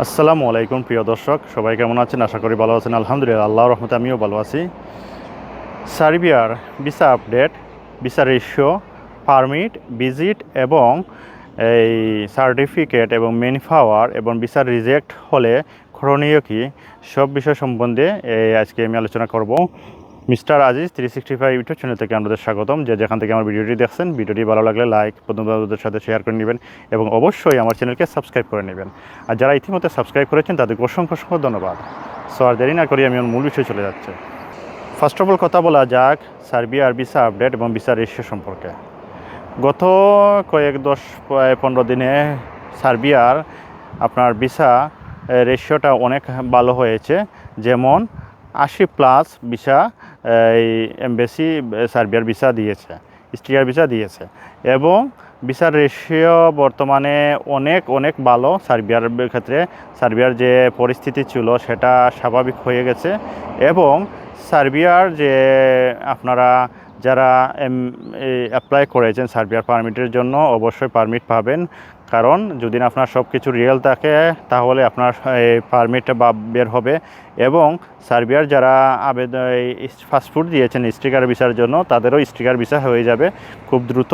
আসসালামু আলাইকুম, প্রিয় দর্শক। সবাই কেমন আছেন? আশা করি ভালো আছেন। আলহামদুলিল্লাহ আল্লাহ রহমতে আমিও ভালো আছি। সার্বিয়ার visa update, visa ratio, permit, visit এবং এই সার্টিফিকেট এবং মেন পাওয়ার এবং ভিসা রিজেক্ট হলে করণীয় কি? সব বিষয় সম্বন্ধে এই আজকে আমি আলোচনা করব। Mister Aziz three sixty five YouTube channel থেকে আমাদের স্বাগতম। যে যেখান থেকে আমার ভিডিওটি দেখছেন, ভিডিওটি ভালো লাগলে লাইক বন্ধুবান্ধবদের সাথে শেয়ার করে নেবেন এবং অবশ্যই আমার চ্যানেলকে সাবস্ক্রাইব করে নেবেন। আর যারা ইতিমধ্যে সাবস্ক্রাইব করেছেন, তাদেরকে অসংখ্য অসংখ্য ধন্যবাদ। সো আর দেরি না করি আমি আমার মূল বিষয় চলে যাচ্ছে। ফার্স্ট অফ অল কথা বলা যাক সার্বিয়ার ভিসা আপডেট এবং ভিসা রেশিও সম্পর্কে। গত কয়েক দশ পনেরো দিনে সার্বিয়ার আপনার ভিসা রেশিওটা অনেক ভালো হয়েছে। যেমন আশি প্লাস ভিসা এই এমবেসি সার্বিয়ার ভিসা দিয়েছে স্টিয়ার ভিসা দিয়েছে। এবং ভিসার রেশিও বর্তমানে অনেক অনেক ভালো সার্বিয়ার ক্ষেত্রে। সার্বিয়ার যে পরিস্থিতি ছিল সেটা স্বাভাবিক হয়ে গেছে। এবং সার্বিয়ার যে আপনারা যারা অ্যাপ্লাই করেছেন সার্বিয়ার পারমিটের জন্য অবশ্যই পারমিট পাবেন। কারণ যদি আপনার সব কিছু রিয়েল থাকে, তাহলে আপনার পারমিটটা বা বের হবে। এবং সার্বিয়ার যারা আবেদন ফাস্টফুড দিয়েছেন স্টিকার ভিসার জন্য, তাদেরও স্টিকার ভিসা হয়ে যাবে খুব দ্রুত।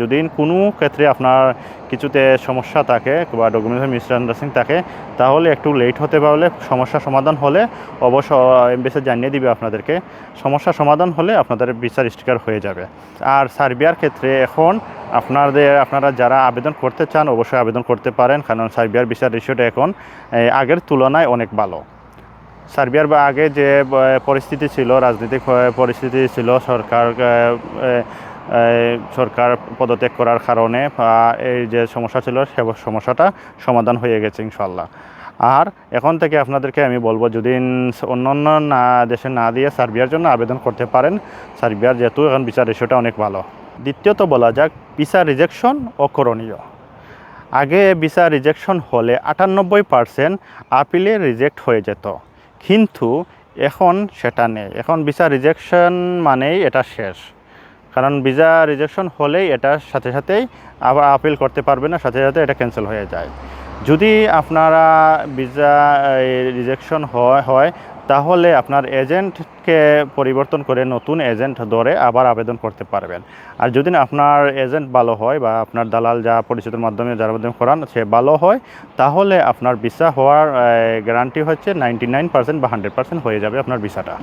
যদি কোনো ক্ষেত্রে আপনার কিছুতে সমস্যা থাকে বা ডকুমেন্টস মিসআন্ডারস্ট্যান্ডিং থাকে, তাহলে একটু লেট হতে পারলে সমস্যা সমাধান হলে অবশ্য এমবেসি জানিয়ে দিবে আপনাদেরকে। সমস্যা সমাধান হলে আপনাদের ভিসার স্টিকার হয়ে যাবে। আর সার্বিয়ার ক্ষেত্রে এখন আপনাদের, আপনারা যারা আবেদন করতে চান অবশ্যই আবেদন করতে পারেন, কারণ সার্বিয়ার ভিসার রেশিওটা এখন আগের তুলনায় অনেক ভালো। সার্বিয়ার বা আগে যে পরিস্থিতি ছিল, রাজনৈতিক পরিস্থিতি ছিল সরকার সরকার পদত্যাগ করার কারণে এই যে সমস্যা ছিল, সে সমস্যাটা সমাধান হয়ে গেছে ইনশাল্লাহ আর এখন থেকে আপনাদেরকে আমি বলব, যদি অন্য অন্য না, দেশে না দিয়ে সার্বিয়ার জন্য আবেদন করতে পারেন, সার্বিয়ার যেহেতু এখন বিচার রেশিওটা অনেক ভালো। দ্বিতীয়ত বলা যাক, ভিসা রিজেকশন অকরণীয়। আগে ভিসা রিজেকশন হলে আটানব্বই পার্সেন্ট আপিলে রিজেক্ট হয়ে যেত। কিন্তু এখন সেটা নেই। এখন ভিসা রিজেকশন মানেই এটা শেষ। কারণ ভিসা রিজেকশন হলেই এটা সাথে সাথেই আবার আপিল করতে পারবে না, সাথে সাথে এটা ক্যান্সেল হয়ে যায়। যদি আপনারা ভিসা রিজেকশন হয় হয়, তাহলে আপনার এজেন্টকে পরিবর্তন করে নতুন এজেন্ট ধরে আবার আবেদন করতে পারবেন। আর যদি আপনার এজেন্ট ভালো হয় বা আপনার দালাল যা পরিচিতির মাধ্যমে, যার মাধ্যমে করান সে ভালো হয়, তাহলে আপনার ভিসা হওয়ার গ্যারান্টি হচ্ছে নাইনটি নাইন পার্সেন্ট বা হান্ড্রেড পার্সেন্ট হয়ে যাবে আপনার ভিসাটা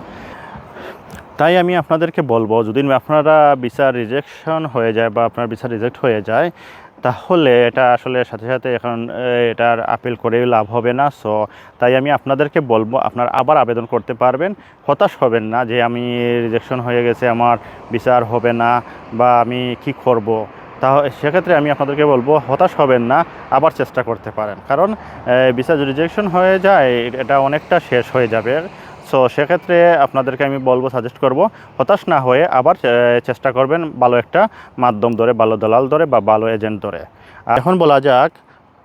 তাই আমি আপনাদেরকে বলব, যদি আপনারা ভিসা রিজেকশন হয়ে যায় বা আপনার ভিসা রিজেক্ট হয়ে যায় তাহলে এটা আসলে সাথে সাথে এখন এটার আপিল করেই লাভ হবে না। সো তাই আমি আপনাদেরকে বলব, আপনার আবার আবেদন করতে পারবেন। হতাশ হবেন না যে আমি রিজেকশন হয়ে গেছে, আমার বিচার হবে না বা আমি কি করব। তা সেক্ষেত্রে আমি আপনাদেরকে বলব, হতাশ হবেন না, আবার চেষ্টা করতে পারেন। কারণ ভিসা রিজেকশন হয়ে যায়, এটা অনেকটা শেষ হয়ে যাবে। সো সেক্ষেত্রে আপনাদেরকে আমি বলব সাজেস্ট করব, হতাশ না হয়ে আবার চেষ্টা করবেন ভালো একটা মাধ্যম ধরে, ভালো দালাল ধরে বা ভালো এজেন্ট ধরে। আর এখন বলা যাক,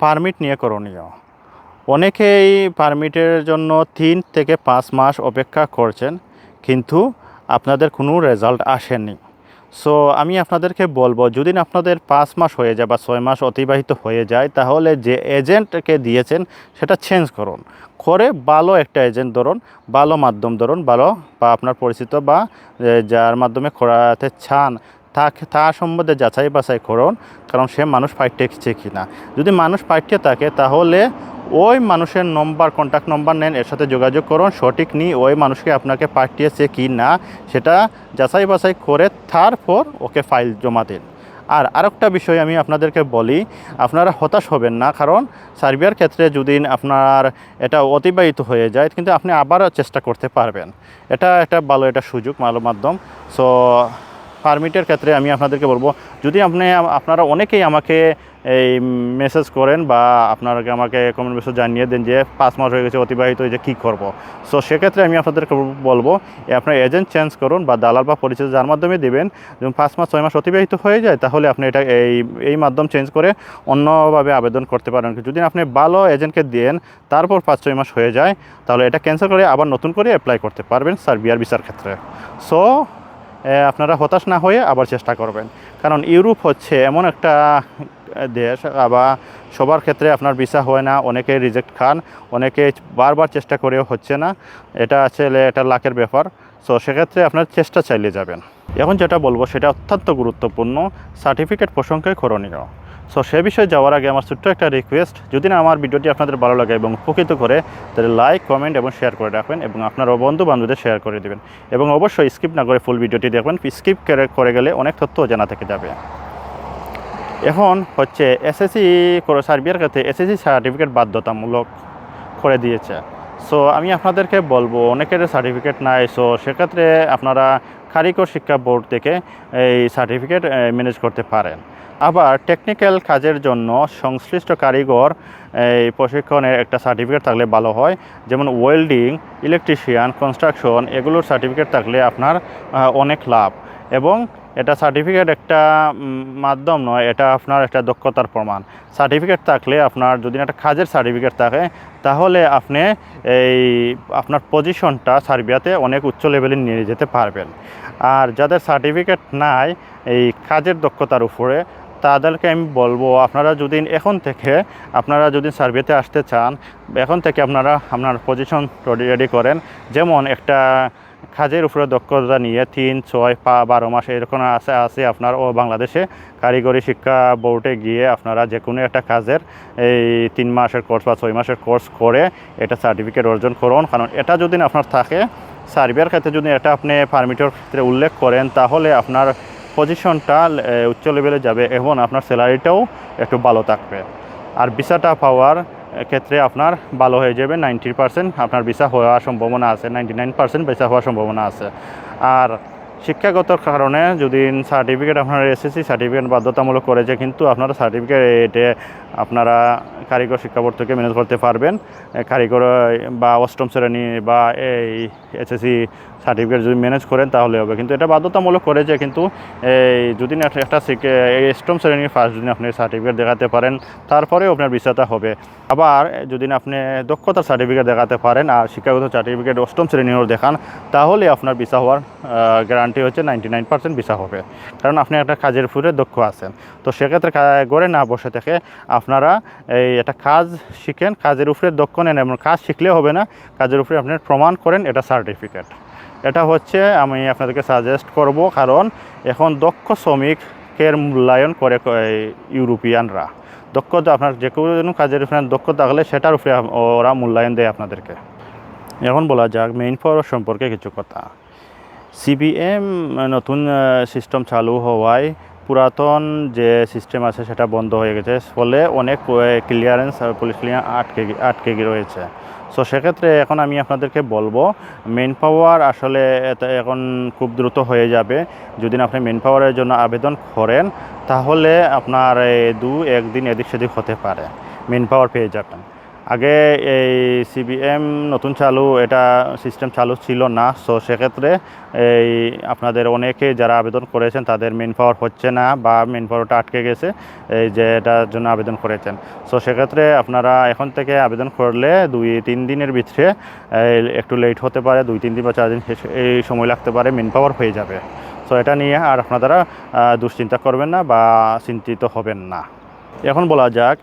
পারমিট নিয়ে করণীয়। অনেকেই পারমিটের জন্য তিন থেকে পাঁচ মাস অপেক্ষা করছেন, কিন্তু আপনাদের কোনো রেজাল্ট আসেনি। সো আমি আপনাদেরকে বলব, যদি আপনাদের পাঁচ মাস হয়ে যায় বা ছয় মাস অতিবাহিত হয়ে যায়, তাহলে যে এজেন্টকে দিয়েছেন, সেটা চেঞ্জ করুন। করে ভালো একটা এজেন্ট ধরুন, ভালো মাধ্যম ধরুন, ভালো বা আপনার পরিচিত বা যার মাধ্যমে করাতে চান, তাকে, তা সম্বন্ধে যাচাই বাছাই করুন, কারণ সে মানুষ পাইটেছে কি না যদি মানুষ পাইটে থাকে, তাহলে ওই মানুষের নম্বর কন্ট্যাক্ট নম্বর নেন, এর সাথে যোগাযোগ করুন। সঠিক নি, ওই মানুষকে আপনাকে পাঠিয়েছে কি না, সেটা যাচাই বাছাই করে তারপর ওকে ফাইল জমা দিন। আর আরেকটা বিষয় আমি আপনাদেরকে বলি, আপনারা হতাশ হবেন না, কারণ সার্বিয়ার ক্ষেত্রে যদি আপনার এটা অতিবাহিত হয়ে যায়, কিন্তু আপনি আবারও চেষ্টা করতে পারবেন। এটা একটা ভালো একটা সুযোগ ভালো মাধ্যম। সো পারমিটের ক্ষেত্রে আমি আপনাদেরকে বলব, যদি আপনি আপনারা অনেকেই আমাকে এই মেসেজ করেন বা আপনারা আমাকে কমেন্ট মেসেজ জানিয়ে দেন যে পাঁচ মাস হয়ে গেছে অতিবাহিত হয়েছে কী করব। সো সেক্ষেত্রে আমি আপনাদেরকে বলব যে আপনার এজেন্ট চেঞ্জ করুন বা দালাল বা পরিচিত যার মাধ্যমে দেবেন যেমন পাঁচ মাস, ছয় মাস অতিবাহিত হয়ে যায়, তাহলে আপনি এটা এই এই মাধ্যম চেঞ্জ করে অন্যভাবে আবেদন করতে পারেন। যদি আপনি ভালো এজেন্টকে দেন, তারপর পাঁচ, ছয় মাস হয়ে যায়, তাহলে এটা ক্যান্সেল করে আবার নতুন করে অ্যাপ্লাই করতে পারবেন সার্বিয়ার ভিসার ক্ষেত্রে। সো আপনারা হতাশ না হয়ে আবার চেষ্টা করবেন। কারণ ইউরোপ হচ্ছে এমন একটা দেশ, আবার সবার ক্ষেত্রে আপনার ভিসা হয় না অনেকে রিজেক্ট খান, অনেকে বারবার চেষ্টা করেও হচ্ছে না। এটা আছে এটা লাকের ব্যাপার। সো সেক্ষেত্রে আপনার চেষ্টা চালিয়ে যাবেন। এখন যেটা বলব, সেটা অত্যন্ত গুরুত্বপূর্ণ। সার্টিফিকেট প্রসঙ্গে করণীয়। সো সে বিষয়ে যাওয়ার আগে আমার ছোট্ট একটা রিকোয়েস্ট যদি না আমার ভিডিওটি আপনাদের ভালো লাগে এবং উপকৃত করে, তাহলে লাইক কমেন্ট এবং শেয়ার করে রাখবেন এবং আপনার বন্ধু বান্ধবদের শেয়ার করে দেবেন। এবং অবশ্যই স্কিপ না করে ফুল ভিডিওটি দেখবেন। স্কিপ করে গেলে অনেক তথ্য জানা থেকে যাবে। এখন হচ্ছে এসএসসি সার্বিয়ার ক্ষেত্রে এসএসসি সার্টিফিকেট বাধ্যতামূলক করে দিয়েছে। সো আমি আপনাদেরকে বলব, অনেকের সার্টিফিকেট নাই। সো সেক্ষেত্রে আপনারা কারিগর শিক্ষা বোর্ড থেকে এই সার্টিফিকেট ম্যানেজ করতে পারেন। আবার টেকনিক্যাল কাজের জন্য সংশ্লিষ্ট কারিগর, এই প্রশিক্ষণের একটা সার্টিফিকেট থাকলে ভালো হয়। যেমন ওয়েল্ডিং ইলেকট্রিশিয়ান কনস্ট্রাকশন এগুলোর সার্টিফিকেট থাকলে আপনার অনেক লাভ। এবং এটা সার্টিফিকেট একটা মাধ্যম নয়, এটা আপনার একটা দক্ষতার প্রমাণ। সার্টিফিকেট থাকলে আপনার যদি একটা কাজের সার্টিফিকেট থাকে, তাহলে আপনি এই, আপনার পজিশনটা সার্বিয়াতে অনেক উচ্চ লেভেলে নিয়ে যেতে পারবেন। আর যাদের সার্টিফিকেট নাই, এই কাজের দক্ষতার উপরে তাদেরকে আমি বলব, আপনারা যদি এখন থেকে, আপনারা যদি সার্ভেতে আসতে চান, এখন থেকে আপনারা আপনার পজিশন রেডি করেন। যেমন একটা কাজের উপরে দক্ষতা নিয়ে তিন, ছয়, পা, বারো মাস এরকম আছে আছে আপনার ও বাংলাদেশে। কারিগরি শিক্ষা বোর্ডে গিয়ে আপনারা যে কোনো একটা কাজের এই তিন মাসের কোর্স বা ছয় মাসের কোর্স করে এটা সার্টিফিকেট অর্জন করুন। কারণ এটা যদি আপনার থাকে, সার্ভের ক্ষেত্রে যদি এটা আপনি পারমিটের ক্ষেত্রে উল্লেখ করেন, তাহলে আপনার পজিশনটা উচ্চ লেভেলে যাবে এবং আপনার স্যালারিটাও একটু ভালো থাকবে। আর বিসাটা পাওয়ার ক্ষেত্রে আপনার ভালো হয়ে যাবে নাইনটি পার্সেন্ট আপনার বিসা হওয়ার সম্ভাবনা আছে নাইনটি নাইন পার্সেন্ট ভিসা হওয়ার সম্ভাবনা আছে। আর শিক্ষাগত কারণে যদি সার্টিফিকেট আপনার এসএসসি সার্টিফিকেট বাধ্যতামূলক করেছে, কিন্তু আপনারা সার্টিফিকেট এটে আপনারা কারিগর শিক্ষা বোর্ড থেকে ম্যানেজ করতে পারবেন। কারিগর বা অষ্টম শ্রেণি বা এই এসএসসি সার্টিফিকেট যদি ম্যানেজ করেন তাহলে হবে। কিন্তু এটা বাধ্যতামূলক করেছে, কিন্তু এই যদি একটা এই অষ্টম শ্রেণির ফার্স্ট যদি আপনি সার্টিফিকেট দেখাতে পারেন, তারপরেও আপনার ভিসাটা হবে। আবার যদি আপনি দক্ষতার সার্টিফিকেট দেখাতে পারেন আর শিক্ষাগত সার্টিফিকেট অষ্টম শ্রেণীরও দেখান, তাহলে আপনার ভিসা হওয়ার গ্যারান্টি হচ্ছে নাইনটি নাইন পার্সেন্ট ভিসা হবে। কারণ আপনি একটা কাজের উপরে দক্ষ আছেন। তো সেক্ষেত্রে গড়ে না বসে থেকে আপনারা এই একটা কাজ শিখেন, কাজের উপরে দক্ষ নেন এবং কাজ শিখলে হবে না, কাজের উপরে আপনি প্রমাণ করেন, এটা সার্টিফিকেট এটা হচ্ছে আমি আপনাদেরকে সাজেস্ট করব, কারণ এখন দক্ষ শ্রমিকের মূল্যায়ন করে ইউরোপিয়ানরা। দক্ষতা আপনার যে কোনো কাজের উপরে দক্ষ থাকলে সেটার উপরে ওরা মূল্যায়ন দেয় আপনাদেরকে। এখন বলা যাক মেইন পাওয়ার সম্পর্কে কিছু কথা। সিবিএম নতুন সিস্টেম চালু হওয়ায় পুরাতন যে সিস্টেম আছে সেটা বন্ধ হয়ে গেছে, ফলে অনেক ক্লিয়ারেন্স পুলিশ ক্লিয়ার আটকে আটকে রয়েছে। সো সেক্ষেত্রে এখন আমি আপনাদেরকে বলব মেন পাওয়ার আসলে এখন খুব দ্রুত হয়ে যাবে। যদি আপনি মেন পাওয়ারের জন্য আবেদন করেন, তাহলে আপনার দু একদিন এদিক সেদিক হতে পারে। মেন পাওয়ার পেয়ে যাবেন। আগে এই সিবিএম নতুন চালু, এটা সিস্টেম চালু ছিল না সো সেক্ষেত্রে এই আপনাদের অনেকে যারা আবেদন করেছেন, তাদের মেন পাওয়ার হচ্ছে না বা মেন পাওয়ারটা আটকে গেছে, এই যে এটার জন্য আবেদন করেছেন। সো সেক্ষেত্রে আপনারা এখন থেকে আবেদন করলে দুই, তিন দিনের ভিতরে একটু লেট হতে পারে, দুই, তিন দিন বা চার দিন এই সময় লাগতে পারে মেন পাওয়ার হয়ে যাবে। সো এটা নিয়ে আর আপনারা দুশ্চিন্তা করবেন না বা চিন্তিত হবেন না। এখন বলা যাক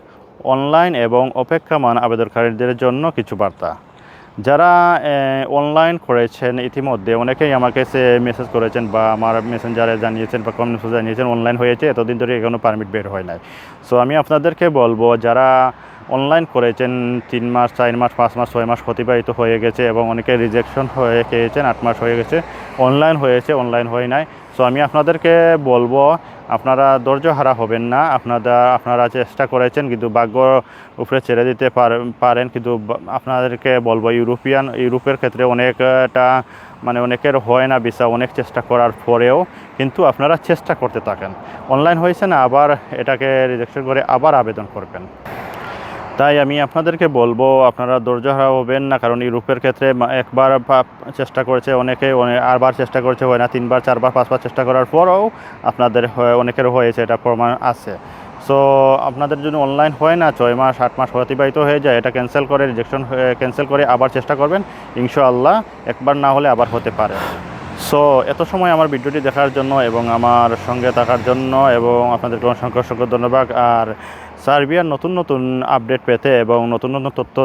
অনলাইন এবং অপেক্ষামান আবেদনকারীদের জন্য কিছু বার্তা। যারা অনলাইন করেছেন ইতিমধ্যে, অনেকেই আমাকে সে মেসেজ করেছেন বা আমার মেসেঞ্জারে জানিয়েছেন বা কমিউনিটি জানিয়েছেন অনলাইন হয়েছে, এতদিন ধরে এখনও পারমিট বের হয় নাই। সো আমি আপনাদেরকে বলব, যারা অনলাইন করেছেন, তিন মাস, চার মাস, পাঁচ মাস, ছয় মাস অতিবাহিত হয়ে গেছে এবং অনেকে রিজেকশন হয়ে গিয়েছেন আট মাস হয়ে গেছে অনলাইন হয়েছে অনলাইন হয় নাই। সো আমি আপনাদেরকে বলব, আপনারা ধৈর্য হারা হবেন না। আপনারা আপনারা চেষ্টা করেছেন, কিন্তু ভাগ্য উপরে ছেড়ে দিতে পারেন। কিন্তু আপনাদেরকে বলব, ইউরোপিয়ান, ইউরোপের ক্ষেত্রে অনেকটা মানে অনেকের হয় না ভিসা, অনেক চেষ্টা করার পরেও। কিন্তু আপনারা চেষ্টা করতে থাকেন। অনলাইন হয়েছে না, আবার এটাকে রিজেকশন করে আবার আবেদন করবেন। তাই আমি আপনাদেরকে বলব, আপনারা ধৈর্য হারা হবেন না, কারণ ইউরোপের ক্ষেত্রে একবার চেষ্টা করেছে অনেকে আরবার চেষ্টা করেছে হয় না, তিনবার, চারবার, পাঁচবার চেষ্টা করার পরেও আপনাদের অনেকের হয়েছে, এটা প্রমাণ আছে। সো আপনাদের যদি অনলাইন হয় না, ছয় মাস, আট মাস অতিবাহিত হয়ে যায়, এটা ক্যান্সেল করে রিজেকশন ক্যান্সেল করে আবার চেষ্টা করবেন, ইনশাআল্লাহ একবার না হলে আবার হতে পারে। সো এত সময় আমার ভিডিওটি দেখার জন্য এবং আমার সঙ্গে থাকার জন্য এবং আপনাদেরকে অসংখ্য অসংখ্য ধন্যবাদ। আর সার্বিয়ার নতুন নতুন আপডেট পেতে এবং নতুন নতুন তথ্য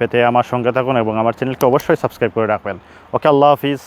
পেতে আমার সঙ্গে থাকুন এবং আমার চ্যানেলকে অবশ্যই সাবস্ক্রাইব করে রাখবেন। ওকে, আল্লাহ হাফিজ।